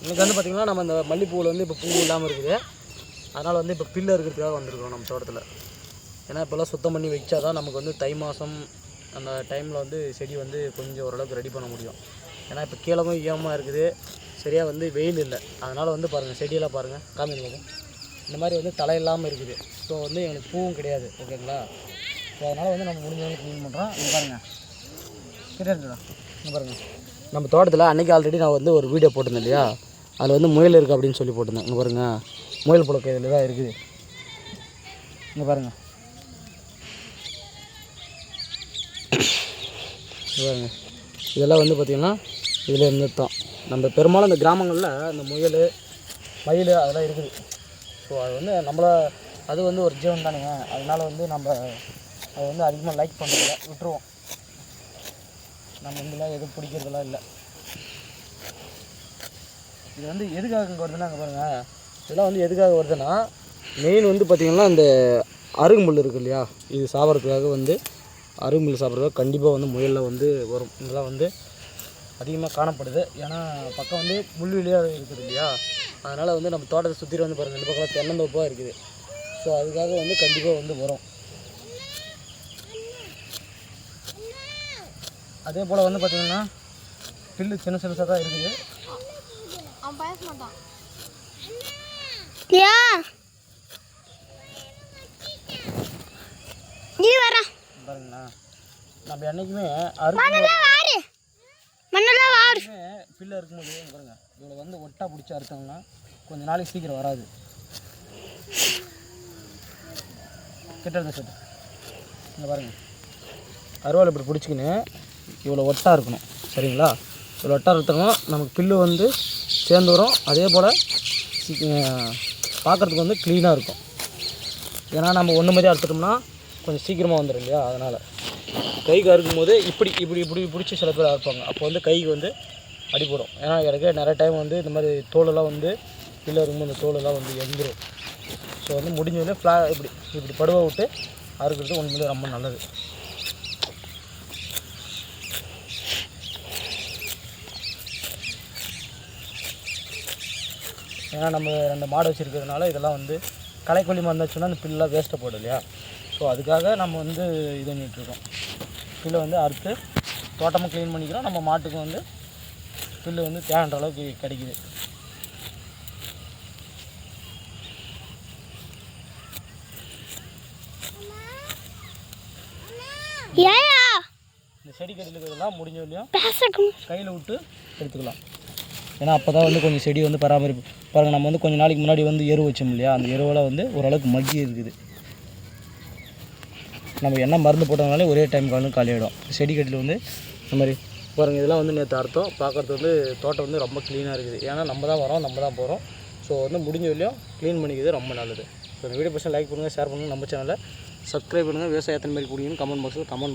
இன்னைக்கு வந்து பார்த்திங்கன்னா நம்ம இந்த மல்லிப்பூவில் வந்து இப்போ பூ இல்லாமல் இருக்குது. அதனால் வந்து இப்போ பில்லு இருக்கிறதுக்காக வந்திருக்கோம் நம்ம தோட்டத்தில். ஏன்னா இப்போல்லாம் சுத்தம் பண்ணி வச்சா தான் நமக்கு வந்து தை மாதம் அந்த டைமில் வந்து செடி வந்து கொஞ்சம் ஓரளவுக்கு ரெடி பண்ண முடியும். ஏன்னா இப்போ கீழமும் ஈரமாக இருக்குது. சரியாக வந்து வெயில் இல்லை. அதனால் வந்து பாருங்கள் செடியெல்லாம் பாருங்கள் காமிங்க இந்த மாதிரி வந்து தலை இல்லாமல் இருக்குது. ஸோ வந்து எங்களுக்கு பூவும் கிடையாது. ஓகேங்களா ஸோ அதனால் வந்து நம்ம முடிஞ்ச அளவுக்கு க்ளீன் பண்ணுறோம் இங்கே பாருங்கள் கிட்டே இருக்குடா இங்கே பாருங்கள் நம்ம தோட்டத்தில் அன்றைக்கி ஆல்ரெடி நான் வந்து ஒரு வீடியோ போட்டிருந்தேன் இல்லையா? அதில் வந்து முயல் இருக்குது அப்படின்னு சொல்லி போட்டிருந்தேன். இங்கே பாருங்கள் முயல் புழக்க இதில் தான் இருக்குது. இங்கே பாருங்கள் இங்க பாருங்க. இதெல்லாம் வந்து பார்த்திங்கன்னா இதில் இருந்து தான் நம்ம பெரும்பாலும் இந்த கிராமங்களில் இந்த முயல் மயில் அதெல்லாம் இருக்குது. ஸோ அது வந்து நம்மள அது வந்து ஒரு ஜீவன் தானுங்க. அதனால் வந்து நம்ம அதை வந்து அதிகமாக லைக் பண்ணுறதில்ல விட்டுருவோம். நம்ம இதெல்லாம் எதுவும் பிடிக்கிறதெல்லாம் இல்லை. இது வந்து எதுக்காக இங்கே வருதுன்னா அங்கே பாருங்கள் இதெல்லாம் வந்து எதுக்காக வருதுன்னா மெயின் வந்து பார்த்திங்கன்னா இந்த அருகுமுள் இருக்கு இல்லையா? இது சாப்பிட்றதுக்காக வந்து அருகுமுள் சாப்பிட்றதுக்காக கண்டிப்பாக வந்து முயலில் வந்து வரும். இதெல்லாம் வந்து அதிகமாக காணப்படுது. ஏன்னா பக்கம் வந்து முள்வெளியாக இருக்குது இல்லையா? அதனால் வந்து நம்ம தோட்டத்தை சுற்றி வந்து பாருங்கள் இந்த பக்கம் தென்னந்தோப்பாக இருக்குது. ஸோ அதுக்காக வந்து கண்டிப்பாக வந்து வரும். அதே போல் வந்து பார்த்திங்கன்னா பில்லு சின்ன சின்னதாக தான் இருக்குது. அவன் பேச மாட்டான். நீ வர பாருங்களா நம்ம என்றைக்குமே அறுக்கும் வாரு. மண்ணெல்லாம் வாரு. பில்லு இருக்கும்போது இங்க பாருங்க இவ்வளோ வந்து ஒட்டா பிடிச்சி அறுத்தாங்கன்னா கொஞ்ச நாளைக்கு சீக்கிரம் வராது. கிட்ட இருந்த செட்டு இங்கே பாருங்க. அருவாள் இப்படி பிடிச்சிக்கின்னு இவ்வளோ ஒட்டா இருக்கணும் சரிங்களா? இவ்வளோ ஒட்டா இருக்கணும் நமக்கு பில்லு வந்து சேர்ந்து வரும் அதே போல் பார்க்குறதுக்கு வந்து க்ளீனாக இருக்கும். ஏன்னா நம்ம ஒன்று மாதிரி அறுத்துட்டோம்னா கொஞ்சம் சீக்கிரமாக வந்துடும் இல்லையா? அதனால். கைக்கு அறுக்கும் போது இப்படி இப்படி இப்படி பிடிச்சி சில பேர் அறுப்பாங்க. அப்போ வந்து கைக்கு வந்து அடிபடும். ஏன்னா எனக்கு நிறைய டைம் வந்து இந்த மாதிரி தோலெல்லாம் வந்து கீழே இருக்கும்போது இந்த தோலெல்லாம் வந்து எந்திரும். ஸோ வந்து முடிஞ்சதுல ஃப்ளா இப்படி இப்படி படுவை விட்டு அறுக்கிறது ஒன்று ரொம்ப நல்லது. ஏன்னா நம்ம ரெண்டு மாடு வச்சுருக்கிறதுனால இதெல்லாம் வந்து களைக்கொல்லி மருந்து வச்சோன்னா அந்த பில்லாம் வேஸ்ட்டாக போடும் இல்லையா? ஸோ அதுக்காக நம்ம வந்து இது பண்ணிகிட்ருக்கோம் பில்லை வந்து அறுத்து தோட்டமும் க்ளீன் பண்ணிக்கிறோம். நம்ம மாட்டுக்கும் வந்து பில்லு வந்து தேவைன்ற அளவுக்கு கிடைக்குது. இந்த செடி கடியில் இருக்கிறதெல்லாம் முடிஞ்ச பேசட்டும். கையில் விட்டு எடுத்துக்கலாம். ஏன்னா அப்போ தான் வந்து கொஞ்சம் செடி வந்து பராமரிப்பு பாருங்கள் நம்ம வந்து கொஞ்சம் நாளைக்கு முன்னாடி வந்து எரு வச்சோம் இல்லையா? அந்த எருவெல்லாம் வந்து ஓரளவுக்கு மக்கி இருக்குது. நம்ம என்ன மருந்து போட்டதுனாலே ஒரே டைம் காலும் காலியாகிடும் செடி கட்டில் வந்து இந்த மாதிரி பாருங்கள் இதெல்லாம் வந்து நேற்று அர்த்தம் பார்க்குறது வந்து தோட்டம் வந்து ரொம்ப க்ளீனாக இருக்குது. ஏன்னா நம்ம தான் வரோம் நம்ம தான் போகிறோம் ஸோ வந்து முடிஞ்ச வழியும் க்ளீன் பண்ணிக்கிறது ரொம்ப நல்லது. ஸோ இந்த வீடியோ பர்சன் லைக் பண்ணுங்கள் ஷேர் பண்ணுங்கள் நம்ம சேனலில் சப்ஸ்கிரைப் பண்ணுங்கள் விவசாயத்தின் மாதிரி பிடிக்குன்னு கமெண்ட் பாக்ஸில் கமெண்ட்